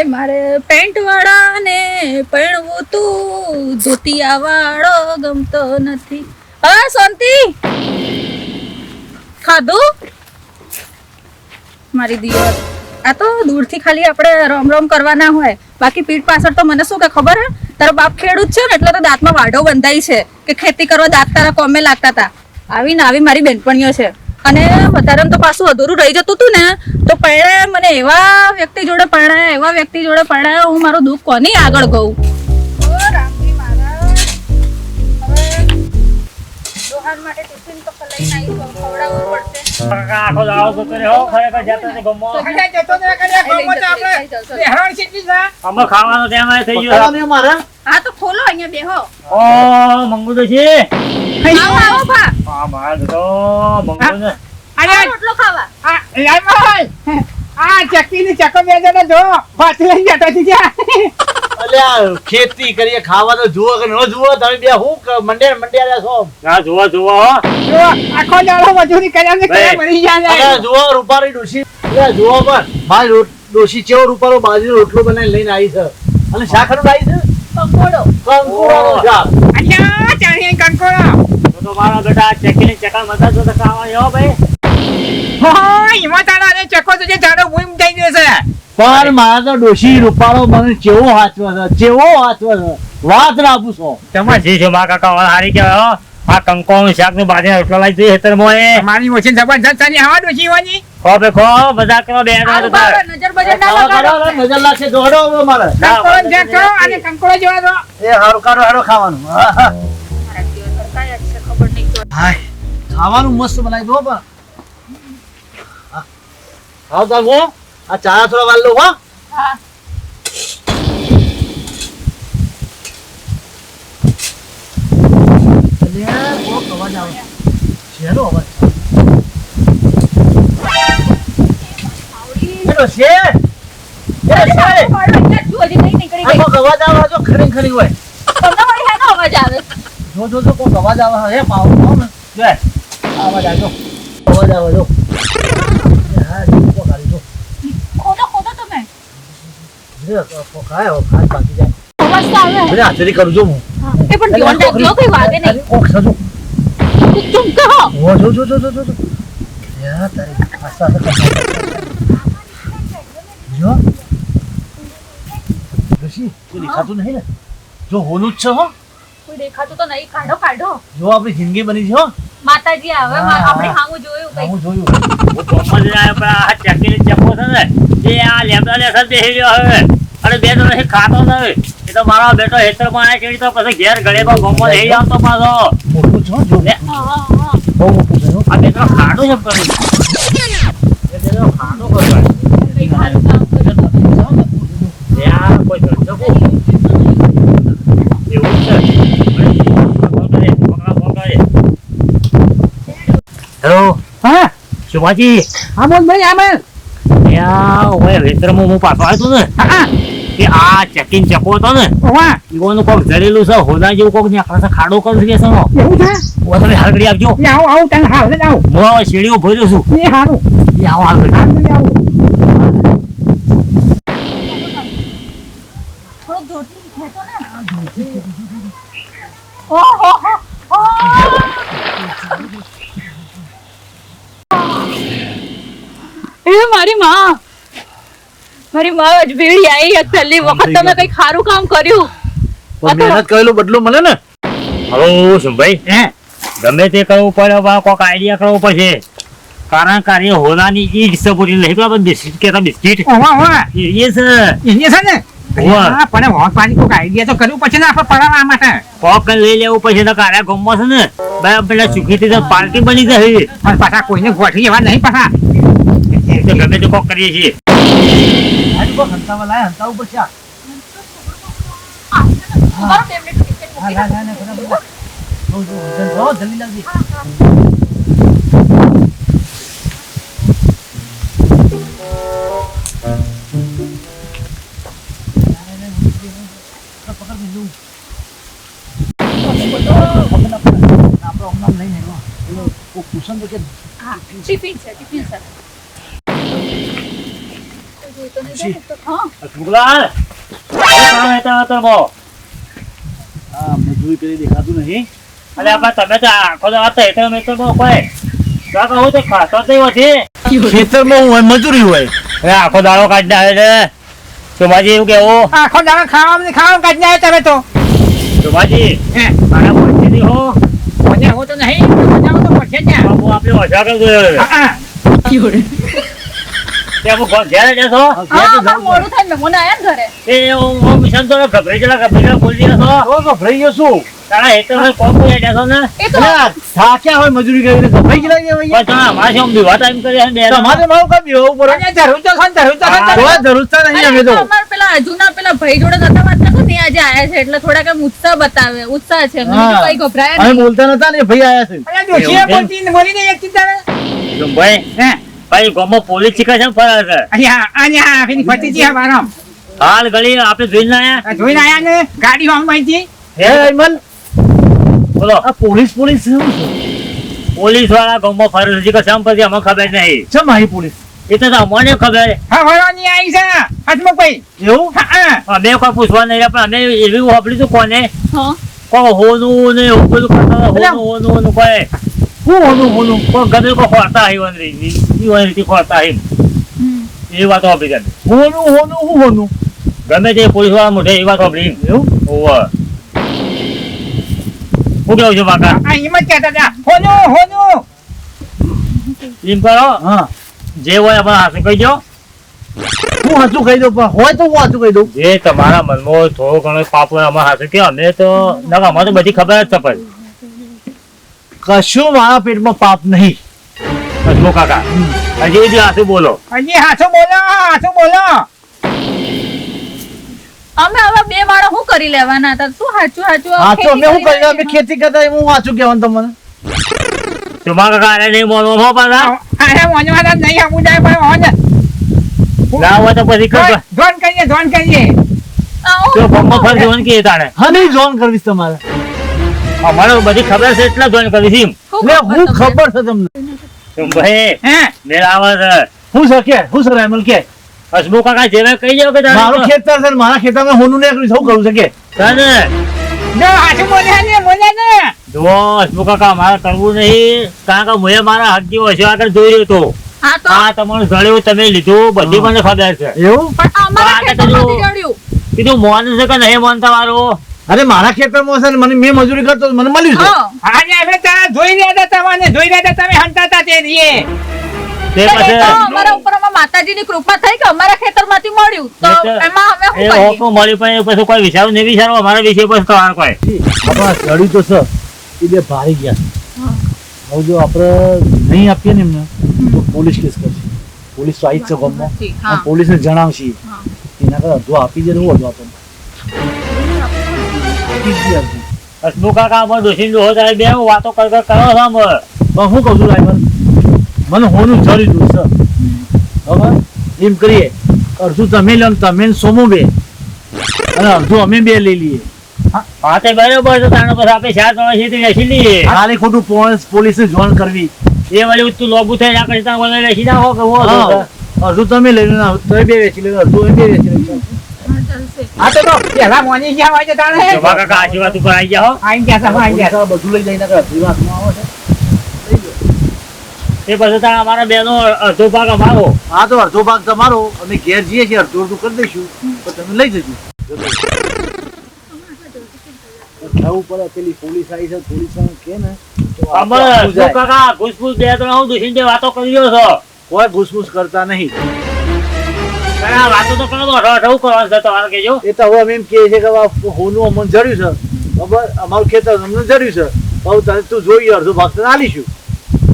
એ મારે પેન્ટ વાળા ને પરણવું તું. ધોતિયા વાળો ગમતો નથી. હા શાંતિ? ખાધું? મારી દિયર. આ તો દૂરથી ખાલી આપણે રોમ રોમ કરવાના હોય. બાકી પીઠ પાછળ તો મને શું કે ખબર હે? તારો બાપ ખેડૂત છે ને, એટલે તો દાંતમાં વાઢો બંધાઈ છે કે ખેતી કરવા દાંત તારા કોમે લાગતા હતા. આવી ને આવી મારી બેનપણીઓ છે. અને વધારે તો પાછું અધૂરું રહી જતું હતું ને તો પરણાયા મને એવા વ્યક્તિ જોડે પરણાયા એવા વ્યક્તિ જોડે પરણાયા હું મારું દુઃખ કોની આગળ અમે ખાવાનો હા તો ખોલો અહીંયા બેહો. ઓ મંગુ તો છે આવો આવો ભા. આ માર તો મંગુ ને અરે રોટલો ખાવા. આ લાઈ આ ચક્કી ની ચક્કો બે જણા જો. ભાત લઈ જતો છે અલ્યા ખેતી કરીએ ખાવા તો જુઓ કે ન જુઓ તમે બે હું મંડે મંડ્યા મંડ્યા રહ્યા છો? ના જુઓ જુઓ હો. આખો દાડો મજૂરી કર્યા ને કે મરી જાય અલ્યા જુઓ રૂપારી ડોશી. અલ્યા જુઓ પણ. મારી ડોશી ચેવો રૂપારો બાજરીનો રોટલો બનાવીને લઈને આવી છે. અને શાખર આવી છે? ચાણી કંકોડા. તો તો મારા બેટા ચેકીને ચકા મતા જો તો ખાવા હો ભાઈ. હા એમાં તારા ને ચક્કો તો જે ઝાડો ભૂમ થઈ ગયો છે. પણ મારા તો ડોશી રૂપાળો મને ચેવો હાચવે છે ચેવો હાચવે છે. વાત રાખું છો. તમારે જે છે મા કાકા વાળા હારી કહેવાય હો. આ કંકોનું શાકનું બાજે રોટલો લાવી દે હેતર મોએ. મારી ઓછી જબરજસ્ત તારી હવા દોશી વાની ખો બે ખો બધા કરો બે આવું નજર બજર ના લગાડો. નજર લાગશે દોડો હવે મારે કંકોડો જે કરો અને કંકોડો જેવા દો. એ હારું કાઢો હારો ખાવાનું. હાય ખાવાનું મસ્ત બનાવી દો પણ હા. તો આ ચા થોડા વાલ લો હો હા. અલ્યા, કોક અવાજ આવે શેનો અવાજ એનો હાથેથી કરું છું હું એ પણ વાગે નહીં. ઓ જો જો જો જો જો. યા તારી કર. જો. ઋષિ તું દેખાતું નહીં ને? જો હોનું જ છે હો. કોઈ દેખાતું તો નહીં. કાઢો કાઢો. જો આપણી જિંદગી બની છે હો. માતાજી આવે હા, મા- હા. આપણે હામું જોયું કઈ હું જોયું. હું ગમો જ આવ્યો પણ આ ચકીને ચકો છે ને એ આ લેબડા લેસર બેસી રહ્યો હવે. અને બે તો નથી ખાતો જ એ તો મારો બેટો હેતરમાં આવે તો પછી ઘેર ગળે પર ગમો નહીં આવતો પાછો. મોટું છો જો. હા હા હા. બહુ મોટું હો. આ ખાડો છે કરું એ બેટો ખાડો કઈ કર્યું. આ ધંધો એવું છે હેલો હા હા બોલ ભાઈ આમલ ત્યાં ઓય વેતરમાં હું પાછો આવ્યો ને હા કે આ ચકીન ચકો હતો ને. ઈવોનું કોક ઝરેલું છે હોદા જેવું કોક ને ખાસા ખાડો કરી દે છે નો એવું છે? ઓ તમે હાલગડી આવજો એ આવો આવું તને હાલ જ આવું. હું હવે ભર્યો છું. એ હારું. એ આવો હાલગડી હાલ જ આવું. ઓહો હો એ મારી માં. મારી માં અજભેળી આવી એક પહેલી વખત તમે કઈ ખારું કામ કર્યું. પણ મહેનત કરેલું બદલું મળે ને? હલો ભાઈ હે? ગમે તે કરવું પડે કોઈક કોક આઈડિયા કરવો પડશે. કારણ કાર્ય આ હોનાની ઈ જ સપોર્ટ નહીં પેલા બિસ્કિટ કેતા બિસ્કિટ. ઓવા ઓવા એ એ છે. એને છે ને? હા પણ હોત પાણી કોઈક આઈડિયા તો કરવું પડશે ને આપણે પડાવવા માટે. કોક લઈ લેવું પડશે તો કાર્ય ગમો છે ને? બે પેલા સુખીથી પાર્ટી બની જશે. પણ પાછા કોઈને ગોઠવી એવા નહીં પાછા. તો ગમે તે કોક કરીએ છીએ. આજે કોઈ હંતાવા લાય હંતાવું પડશે આ. મારો ટેબ્લેટ ટિફિન મૂકી હા, હા, હા, બરાબર. જો, જલ્દી. આપણે હમણાં લઈને આવ્યો. તો કે ટિફિન છે ટિફિન છે દેખાતું નહીં. અલે આપા તમે તો આખો દાડો હેઠળ મેઠળ બો કોઈ તો કહું તો ખાતો જ નહીં હોતી ખેતરમાં હોય મજૂરી હોય. અરે આખો દાડો કાઢી આવે છે. સોમાજી એવું કેવું? આખો દાડો ખાવામાં ખાવામાં કાઢી આવે તમે તો. સોમાજી હે. મારા નહીં હો. મને હું તો નહીં મને તો પડશે ત્યાં. આપણે ઓછા હા, હા. તે હું ઘર ઘેર જશો મોડું થાય મહેમાન આયા ઘરે. એ હું હું મિશન તો ગભરાઈ ગયેલા ગભરાઈ ગયેલા બોલી રહ્યો ગભરાઈ ગયો શું તારા હેઠળ કોમ કરી જશો ને? એ તો અરે આ થાક્યા હોય મજૂરી કરીને ગભરાઈ ગયેલા કે પણ તમે અમારે શું બીવા ટાઈમ કરી બે તમારે મારું કામ બેહવું પડે જરૂર તો છે જરૂર તો છે જરૂર તો નહીં અમે તો પેલા ભાઈ જોડે વાત આજે આયા છે એટલે થોડાક એમ ઉત્સાહ બતાવે ઉત્સાહ છે. એમને બીજું હા. કઈ ગભરાય અમે બોલતા નતા ને ભાઈ આયા છે. બોલતી નહીં ભાઈ હે. ભાઈ ગોમો પોલીસ શીખે ફરે છે. અહીંયા, અહીંયા, ફિન ફટી છે મારો. હાલ ગળી આપણે જોઈને આયા. જોઈને આયા ને? ગાડી હોમમાંથી. હે અમલ બોલો. આ પોલીસ પોલીસ શું છે પોલીસવાળા ગોમો ફરે છે. કે સમ પછી અમને ખબર નહીં. ચમ માહી પોલીસ? એ તો અમને ખબર. હવારોની આવી છે. હસમુખભાઈ. એવું? હા, હા. અમે કોઈ પૂછવા નહીં પણ અમે એવી વાપરી તો કોને? હા. કો હોનું ને એવું બધું કરતા હોનું હોનું હોનું કોઈ. શું હોનું હોનું કોઈ ગમે કોઈ ખોરતા આવી વનરી. ઈ વનરીથી ખોરતા આવી. હમ. એ વાત વાપરી જાય હોનું હોનું શું હોનું ગમે તે પોલીસવાળા મોઢે એ વાત વાપરી એવું? ઓવર હું કેવું છે બાકા આ હિંમત જ કહેતા હતા. હોનું, હોનું. એમ કરો. હા. જે હોય આપણે હાથે કહી દો. હું હાથું કહી દઉં પણ હોય તો હું હાથું કહી દઉં. જે તમારા મનમાં થોડો ઘણો પાપ હોય અમારા હાથે કે અમે તો ના અમારે તો બધી ખબર જ છે પણ. કશું મારા પેટમાં પાપ નહીં. કસમો કાકા હજી જ હાથું બોલો. હજી હાચું બોલો હાથું બોલો. અમે હવે બે માણસ શું કરી લેવાના? હતા શું હાચું હાચું હાચું અમે શું કરી અમે ખેતી કરતા હું હાચું કહેવાનું તમને? તમારા કાકા નહીં બોલવો હો પાછા. અરે મોનવાના નહીં આપવું જાય પણ. ના તો પછી કર ધોન કરીએ ધોન કરીએ. તો ગમમાં ફર જોન કે તાણે. હા નહીં જોન કરવીશ તમારે. અમારે બધી ખબર છે એટલે જોઈન કરી છે લે હું ખબર છે તમને. ભાઈ હે? મેળ આવે છે. હું સર કે? હું સર એમલ કે? હસમુ કાકા જેવા કહી જાવ કે મારું ખેતર છે મારા ખેતરમાં હોનું ને શું કરું છે કે? તને જો હાચું બોલ્યા ને બોલ્યા ને. જુઓ હસમુ કાકા મારે કરવું નહીં. કારણ કે મેં મારા હાથ જેવો હશે આગળ જોઈ રહ્યો તો. આ તમારું જળ્યું તમે લીધું બધી મને ખબર છે. એવું? પણ અમારા આ ખેતરમાંથી કીધું મોન છે કે નહીં મોન તમારું? અરે મારા ખેતરમાં છે ને મને મેં મજૂરી કરતો મને મળ્યું છે હા. અમે તારા જોઈ રહ્યા હતા તમને જોઈ રહ્યા હતા તમે હંતાતા તે રીએ તે પછી તો અમારા ઉપર અમારા માતાજીની કૃપા થઈ કે અમારા ખેતરમાંથી મળ્યું. તો એમાં અમે હું કરીએ? હોકો મળી પણ એ પછી કોઈ વિચારું નહીં વિચારો અમારા વિશે પછી તમારે કોઈ. આપણા ચડ્યું તો છે એ બે ભારી ગયા. હા. હવે જો આપણે નહીં આપીએ ને એમને તો પોલીસ કેસ કરશે. પોલીસ તો આવી જ છે ગામમાં. અને પોલીસને જણાવશે. એના કરતા અડધું આપી દે ને હું અડધું આપણને આપી જ દે અડધું. હસમુ કાકા અમારે દોષી ડોહો તારે બે વાતો કર કર કરો છો અમે પણ શું કહું છું રાયમલ મને હોનું જડી દઉં છે હવે એમ કરીએ અડધું તમે લો તમે સોમો બે અને અડધું અમે બે લઈ લઈએ હા તે બરાબર છે તાણે પછી આપણે ચાર ત્રણ છે તે બેસી લઈએ ખાલી ખોટું પોલીસ પોલીસને જોણ કરવી એ વળી તું લોબુ થઈ ના કરી ત્યાં મને બેસી નાખો કે હું. હતું. અડધું તમે લઈ લો તમે બે વેચી લો અડધું અમે બે વેચી લઈશું હા, ચાલશે. આ તો તો પેલા મોની ગયા હોય તાણે. જોવા કાકા આશીર્વાદ ઉપર આવી ગયા હો. આઈ ગયા તમે આઈ ગયા બધું લઈ જઈને કરે અડધી વાતમાં છે. તે પછી તાણે અમારા બેનો અડધો ભાગ અમારો. હા તો અડધો ભાગ તમારો. અમે ઘેર જઈએ છીએ અડધું અડધું કરી દઈશું. તો તમે લઈ જજો. થવું પડે પેલી પોલીસ આવી છે પોલીસ કે ને? તો અમે આપણું કાકા બે ત્રણ હું દુષીને વાતો કરી રહ્યો છો. કોઈ ઘૂસઘૂસ કરતા નહીં. વાતો તો કરો અઢો અઢો કરવાનું છે તમારે કહેજો. એ તો હવે અમે એમ કહીએ છીએ કે હોનું અમને જડ્યું છે. ખબર? અમારું ખેતર અમને જડ્યું છે. હવે તારે તું જોઈએ અડધો ભાગ તને આલીશું.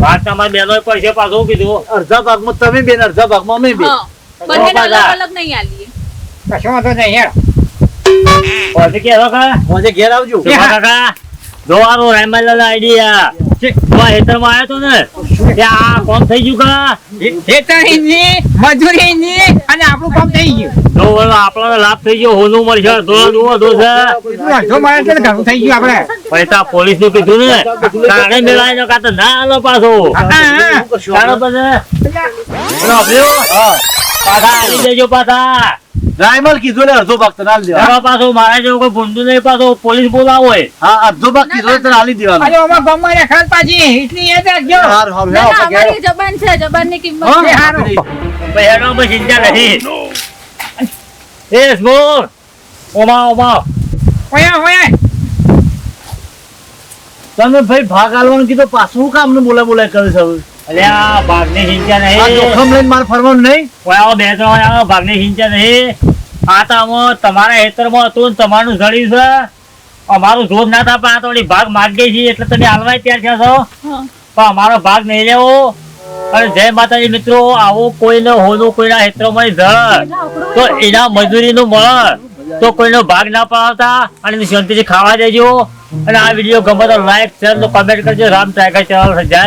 વાત તમારા બેનો પૈસે પાછું કીધું. અડધા ભાગમાં તમે બેન અડધા ભાગમાં અમે બે. હા અલગ અલગ નહીં આલીએ. કશો વાંધો નહીં હેડ. પછી કે આજે ઘેર આવજો. કાકા? જો આરો રાયમલ આઈડિયા જો હેતરમાં આવ્યો તો ને ત્યાં આ કોમ થઈ ગયું કા ખેતરીની મજૂરીની અને આપણું કામ થઈ ગયું. જો ઓલો આપણને લાભ થઈ ગયો હોનું મળશે ઘણું થઈ ગયું આપણે. પૈસા પોલીસનું કીધું ને તાણે મેળાય ને કાં ના આલો પાછો. પાછા આવી જજો પાછા. ડ્રાઈવર કીધું એટલે અડધો ભાગ તને આલી દેવા પાછો મારા જેવો કોઈ ભૂંડું નહીં પાછો પોલીસ બોલાવો હોય હા અડધો ભાગ કીધો તને આલી દેવાનો. અરે ઓમાં ગમમાં ને ખાલ પાછી. એટલી યાદ રાખજો. હાર હાર ના, ના. અમારી જબાન છે જબાનની કિંમત છે. હારું. ભાઈ કોઈ ચિંતા નહીં. એ સ્મોર ઓમા ઓમા. ઓયા ઓયા તમે ભાઈ ભાગ આલવાનું કીધું પાછું કામ ને બોલા બોલા કરે છે હવે? અલ્યા ભાગની ચિંતા નહીં. જોખમ લઈને મારે ફરવાનું નહીં? ઓય આવો બે ત્રણ આવો ભાગની ચિંતા નહીં. આ તો આમાં તમારા હેતરમાં હતું ને તમારું જડ્યું છે. અમારું જોર ના થાય પણ આ તો ભાગ માગીએ છીએ એટલે તમે હાલવાય ત્યાં છે. છો પણ અમારો ભાગ નહીં લેવો. અને જય માતાજી મિત્રો આવું કોઈને હોનું કોઈના હેતરમાં જળ તો એના મજૂરીનું મળે. તો કોઈનો ભાગ ના પડાવતા અને શાંતિ શાંતિથી ખાવા દેજો. અને આ વીડિયો ગમે તો લાઈક શેર કમેન્ટ કરજો. રામ ટાઈગર ચેનલ જય